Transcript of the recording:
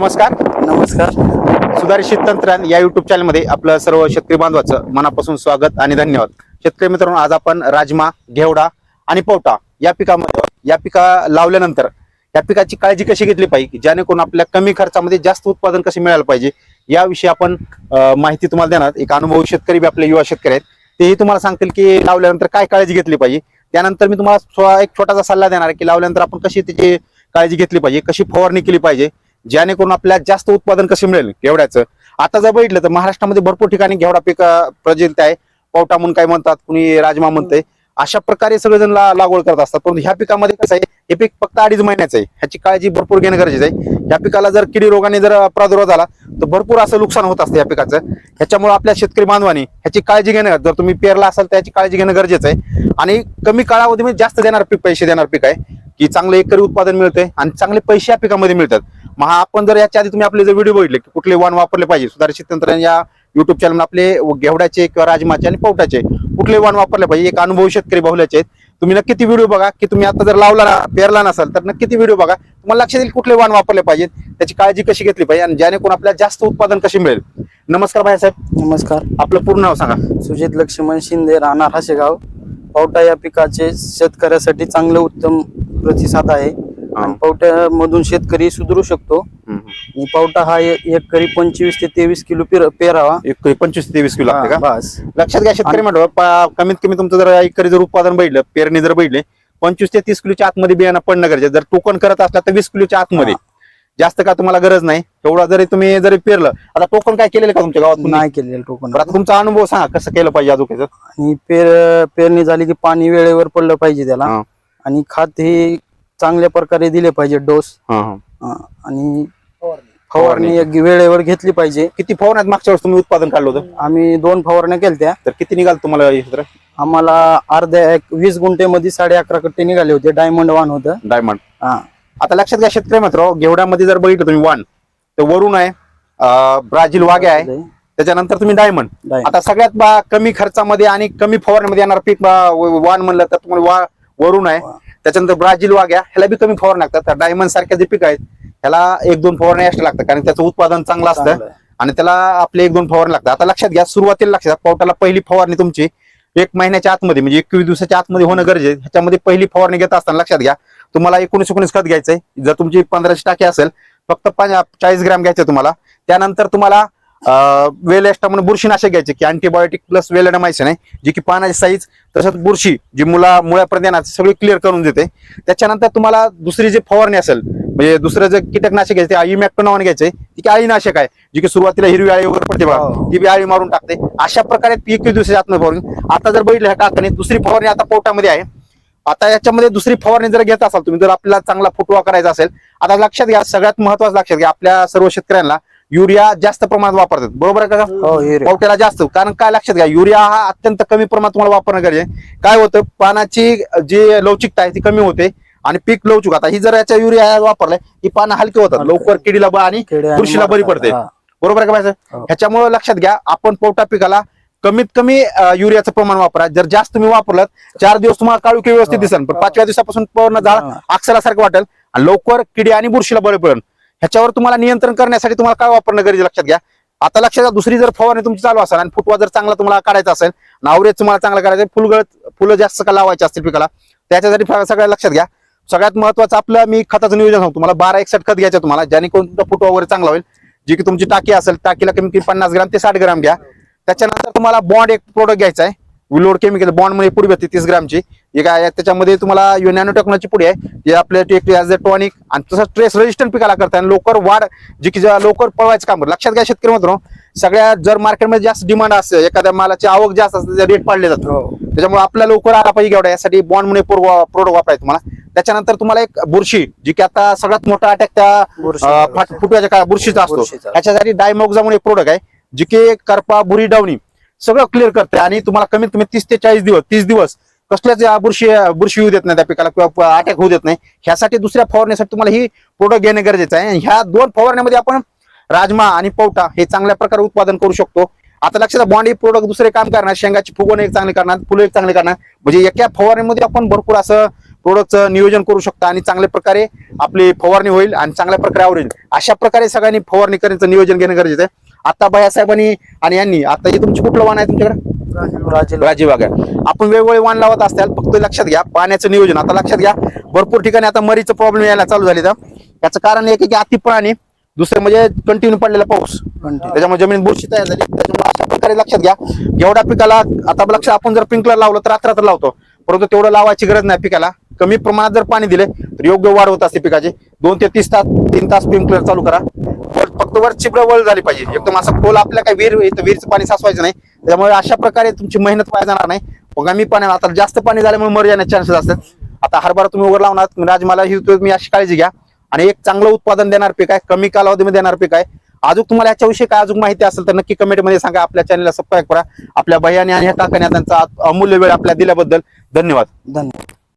नमस्कार. नमस्कार. सुधारित तंत्रज्ञान या युट्यूब चॅनलमध्ये आपलं सर्व शेतकरी बांधवाचं मनापासून स्वागत आणि धन्यवाद. शेतकरी मित्रांनो आज आपण राजमा घेवडा आणि पवटा या पिकामध्ये या पिका लावल्यानंतर या पिकाची काळजी कशी घेतली पाहिजे जेणेकरून आपल्या कमी खर्चामध्ये जास्त उत्पादन कसे मिळायला पाहिजे याविषयी आपण माहिती तुम्हाला देणार. एक अनुभवी शेतकरी बी आपले युवा शेतकरी आहेत. तेही तुम्हाला सांगतील की लावल्यानंतर काय काळजी घेतली पाहिजे. त्यानंतर मी तुम्हाला एक छोटासा सल्ला देणार की लावल्यानंतर आपण कशी त्याची काळजी घेतली पाहिजे कशी फवारणी केली पाहिजे जेणेकरून आपल्याला जास्त उत्पादन कसं मिळेल घेवड्याचं? आता जर बघितलं तर महाराष्ट्रामध्ये भरपूर ठिकाणी घेवडा पीक अं, प्रचलित आहे. पवटा म्हणून काय म्हणतात कुणी राजमा म्हणतंय. अशा प्रकारे सगळेजण लागवड करत असतात. परंतु ह्या पिकामध्ये कसं आहे हे पीक फक्त अडीच महिन्याचं आहे. ह्याची काळजी भरपूर घेणं गरजेचं आहे. या पिकाला जर किडी रोगाने जर प्रादुर्भाव झाला तर भरपूर असं नुकसान होत असतं या पिकाचं. ह्याच्यामुळे आपल्या शेतकरी बांधवांनी ह्याची काळजी घेणं जर तुम्ही पेरला असाल तर याची काळजी घेणं गरजेचं आहे. आणि कमी काळावधीमध्ये म्हणजे जास्त देणार पीक पैसे देणार पीक आहे की चांगलं एकरी उत्पादन मिळतंय आणि चांगले पैसे या पिकामध्ये मिळतात. मग हा आपण जर याच्या आधी तुम्ही आपले जर व्हिडिओ बघितले की कुठले वाण वापरले पाहिजे सुधारित तंत्रज्ञान या युट्यूब चॅनल आपले घेवड्याचे किंवा राजमाचे आणि पवटाचे कुठले वाण वापरले पाहिजे एक अनुभवी शेतकरी बहुल्याचे आहेत तुम्ही नक्की ती व्हिडिओ बघा की तुम्ही आता जर लावला ना पेरला नसाल तर नक्की ती व्हिडिओ बघा. तुम्हाला लक्षात येईल कुठले वाण वापरले पाहिजेत त्याची काळजी कशी घेतली पाहिजे आणि जेणेकरून आपल्याला जास्त उत्पादन कसे मिळेल. नमस्कार भाईसाहेब नमस्कार. आपलं पूर्ण नाव सांगा. सुजित लक्ष्मण शिंदे राहणार हाशेगाव. पावटा या पिकाचे शेतकऱ्यासाठी चांगलं उत्तम प्रतिसाद आहे. आणि पावट्यामधून शेतकरी सुधरू शकतो. पावटा हा ए- एकरी पंचवीस ते तेवीस किलो पेर- पेरावा. एक पंचवीस ते तेवीस किलो लागते हा, का? बस. लक्षात घ्या शेतकरी म्हणतो प- कमीत कमी तुमचं जर एकरी जर उत्पादन बघितलं पेरणी जर बघितले पंचवीस ते तीस किलोच्या आतमध्ये बियाणं पडणं गरजेचं. जर टोकन करत असला तर वीस किलोच्या आतमध्ये. जास्त का तुम्हाला गरज नाही. तेवढा जरी तुम्ही जरी पेरलं आता टोकन काय केलेलं का तुमच्या गावात कुणी? नाही केलेलं टोकन. बरं, आता तुमचा अनुभव सांगा कसं केलं पाहिजे अजून? आणि पेर पेरणी झाली की पाणी वेळेवर पडलं पाहिजे त्याला. हा. आणि खत हे चांगल्या प्रकारे दिले पाहिजे डोस. हा, हा. हा, आणि फवारणी. एक वेळेवर घेतली पाहिजे. किती फवारण्यात मागच्या वेळेस तुम्ही उत्पादन काढलं होतं? आम्ही दोन फवारण्या केल्या तर किती निघाल तुम्हाला हे? आम्हाला अर्ध्या एक वीस गुंठेमध्ये साडे अकरा कट्टे निघाले होते. डायमंड वान होतं. डायमंड. हा. आता लक्षात घ्या शेतकरी मित्र घेवड्यामध्ये जर बघितलं तुम्ही वाण तर वरून आहे अं, ब्राझील वाघ्या आहे. त्याच्यानंतर तुम्ही डायमंड. Diamond. आता सगळ्यात बा कमी खर्चामध्ये आणि कमी फवारण्यामध्ये येणार पीक बा- व- वाण म्हणलं तर तुम्हाला वा वरून आहे. त्याच्यानंतर ब्राझील वाघ्या ह्याला बी कमी फवारणी लागतात. तर डायमंड सारख्या जे पीक आहेत ह्याला एक दोन फवारणी एक्स्ट्रा लागतात कारण त्याचं उत्पादन चांगलं असतं. आणि त्याला आपले एक दोन फवारणी लागतात आता लक्षात घ्या सुरुवातीला लक्षात पावटाला पहिली फवारणी तुमची एक महिन्याच्या आतमध्ये म्हणजे एकवीस दिवसाच्या आतमध्ये होणं गरजेचं. ह्याच्यामध्ये पहिली फवारणी घेत असताना लक्षात घ्या तुम्हाला एकोणीस एकोणीस खत घ्यायचंय जर तुमची पंधराशे टाकी असेल फक्त चाळीस ग्रॅम घ्यायचे तुम्हाला त्यानंतर तुम्हाला वेल एक्स्ट्रा म्हणून बुरशीनाशक घ्यायचे की अँटीबायोटिक प्लस वेलेडमायसिन आहे जी की पानाची साईज तसंच बुरशी जी मुला मुळापर्यंत येणार सगळी क्लिअर करून देते त्याच्यानंतर तुम्हाला दुसरी जी फवारणी असेल म्हणजे दुसरं जे कीटकनाशक घ्यायचे आईमॅक्टो नावाने घ्यायचे ती की आळीनाशक आहे? जी की सुरुवातीला हिरवी आळी वगैरे पडते बघा. हो. ती बी आळी मारून टाकते. अशा प्रकारे ती एकवीस दिवसाच्या आतमध्ये फवारणी आता जर बघितलं ह्या काकाने दुसरी फवारणी आता पोटामध्ये आहे. आता याच्यामध्ये दुसरी फवारणी जर घेत असाल तुम्ही जर आपल्याला चांगला फुटवा करायचा असेल आता लक्षात घ्या सगळ्यात महत्वाचं लक्षात घ्या आपल्या सर्व शेतकऱ्यांना युरिया जास्त प्रमाणात वापरतात. बरोबर आहे का? हो. पावट्याला जास्त. कारण काय लक्षात घ्या युरिया हा अत्यंत कमी प्रमाणात तुम्हाला वापरणं गरजे काय होतं? पानाची जी लवचिकता आहे ती कमी होते. आणि पीक लवचिक आता ही जर याच्या युरिया वापरलाय ही पानं हलकी होतात. लवकर किडीला आणि किडे बुरशीला बरी. पडते. बरोबर आहे का हो. ह्याच्यामुळे लक्षात घ्या आपण पोटा पिकाला कमीत कमी युरियाचं प्रमाण वापरा जर जास्त तुम्ही वापरलात चार दिवस तुम्हाला काळुकी व्यवस्थित हो. दिसेल पण पाचव्या दिवसापासून पूर्ण झाड हा. अक्षरासारखं वाटेल आणि लवकर किडी आणि बुरशीला बरे पडेल ह्याच्यावर तुम्हाला नियंत्रण करण्यासाठी तुम्हाला काय वापरणं गरजेचं लक्षात घ्या आता लक्षात घ्या दुसरी जर फवारणी तुमची चालू असेल आणि फुटवा जर चांगला तुम्हाला काढायचा असेल नावरेज तुम्हाला चांगला करायचं फुलगळ फुलं जास्त का लावायचे असतील पिकाला त्याच्यासाठी सगळ्या लक्षात घ्या सगळ्यात महत्वाचं आपलं मी खताचं नियोजन सांगतो. तुम्हाला बारा एकसठ खत घ्यायचं तुम्हाला. जेणेकरून तुमचा फुटवा वगैरे चांगला होईल. जी की तुमची टाकी असेल टाकीला कमी कमी पन्नास ग्राम ते साठ ग्राम घ्या. त्याच्यानंतर तुम्हाला बॉन्ड एक प्रोडक्ट घ्यायचा आहे. विलोड केमिकल बॉन्डमध्ये पुडी भेटते तीस ग्रामची. एक आहे त्याच्यामध्ये तुम्हाला नॅनो टेक्नॉलॉजी पुडी आहे. जे आपल्या टॉनिक आणि तसं स्ट्रेस रेजिस्टंट पिकाला करतात. आणि लवकर वाढ जी की लवकर पळवायचं काम. लक्षात घ्या शेतकरी मित्रांनो सगळ्या जर मार्केटमध्ये जास्त डिमांड असते एखाद्या मालाची आवक जास्त असते रेट पाडले जातात. हो. त्याच्यामुळे आपल्या लवकर आला पाहिजे एवढा. यासाठी बॉन्ड म्हणे प्रोडक्ट वापरायचं तुम्हाला. त्याच्यानंतर तुम्हाला एक बुरशी जी की आता सगळ्यात मोठा अटॅक त्या फुटव्याच्या काय बुरशीचा असतो. त्याच्यासाठी डायमोक्झा म्हणून एक प्रोडक्ट आहे जी की करपा बुरी डावणी सगळं क्लिअर करते. आणि तुम्हाला कमीत कमी तीस ते चाळीस दिवस तीस दिवस कसल्याच बुरशी बुरशी येऊ देत नाही त्या पिकाला किंवा अटॅक होऊ देत नाही. ह्यासाठी दुसऱ्या फवारण्यासाठी तुम्हाला ही प्रोडक्ट घेणे गरजेचं आहे. आणि ह्या दोन फवारण्यामध्ये आपण राजमा आणि पवटा हे चांगल्या प्रकारे उत्पादन करू शकतो. आता लक्षात बॉन्ड हे प्रोडक्ट दुसरे काम करणार. शेंगाची फुगवण एक चांगली करणार फुलं एक चांगली करणार. म्हणजे एका फवारणीमध्ये आपण भरपूर असं प्रोडक्टचं नियोजन करू शकता आणि चांगल्या प्रकारे आपली फवारणी होईल आणि चांगल्या प्रकारे आवरेल. अशा प्रकारे सगळ्यांनी फवारणी करण्याचं नियोजन घेणं गरजेचं आहे. आता भैयासाहेबांनी आणि यांनी आता हे तुमची कुठलं वाण आहे तुमच्याकडे? राजेल राजीव. बाग आहे आपण वेगवेगळे वाण लावत असताल फक्त लक्षात घ्या पाण्याचं नियोजन. आता लक्षात घ्या भरपूर ठिकाणी आता मरीचं प्रॉब्लेम यायला चालू झाले तर याचं कारण एक आहे की अति दुसरं म्हणजे कंटिन्यू पडलेला पाऊस. त्याच्यामुळे जमीन बुरशी तयार झाली. त्याच्यामुळे अशा प्रकारे लक्षात घ्या. एवढ्या पिकाला आता लक्षात आपण जर स्प्रिंकलर लावलं तर रात्र लावतो. परंतु तेवढं लावायची गरज नाही पिकाला. कमी प्रमाणात जर पाणी दिले तर योग्य वाढ होत असते पिकाची. दोन ते तीस तास तीन तास स्प्रिंकलर चालू करा. फक्त वर चिबळ वळ झाली पाहिजे. एकदम असं खोल आपल्या काय विहीर इथं विहीरचं पाणी साचवायचं नाही. त्यामुळे अशा प्रकारे तुमची मेहनत पाहिजे जाणार नाही. कमी पाणी आता जास्त पाणी झाल्यामुळे मर जाण्याचे चान्सेस असतात. आता हरभरा तुम्ही वर लावणार राजमाला ही तुम्ही अशी काळजी घ्या. आणि एक चांगलं उत्पादन देणार पीक आहे कमी कालावधीमध्ये देणार पीक आहे. अजून तुम्हाला याच्याविषयी काय अजून माहिती असेल तर नक्की कमेंटमध्ये सांगा. आपल्या चॅनलला सबस्क्राईब करा. आपल्या बहिणी आणि ह्या काकाने त्यांचा अमूल्य वेळ आपल्या दिल्याबद्दल धन्यवाद. धन्यवाद.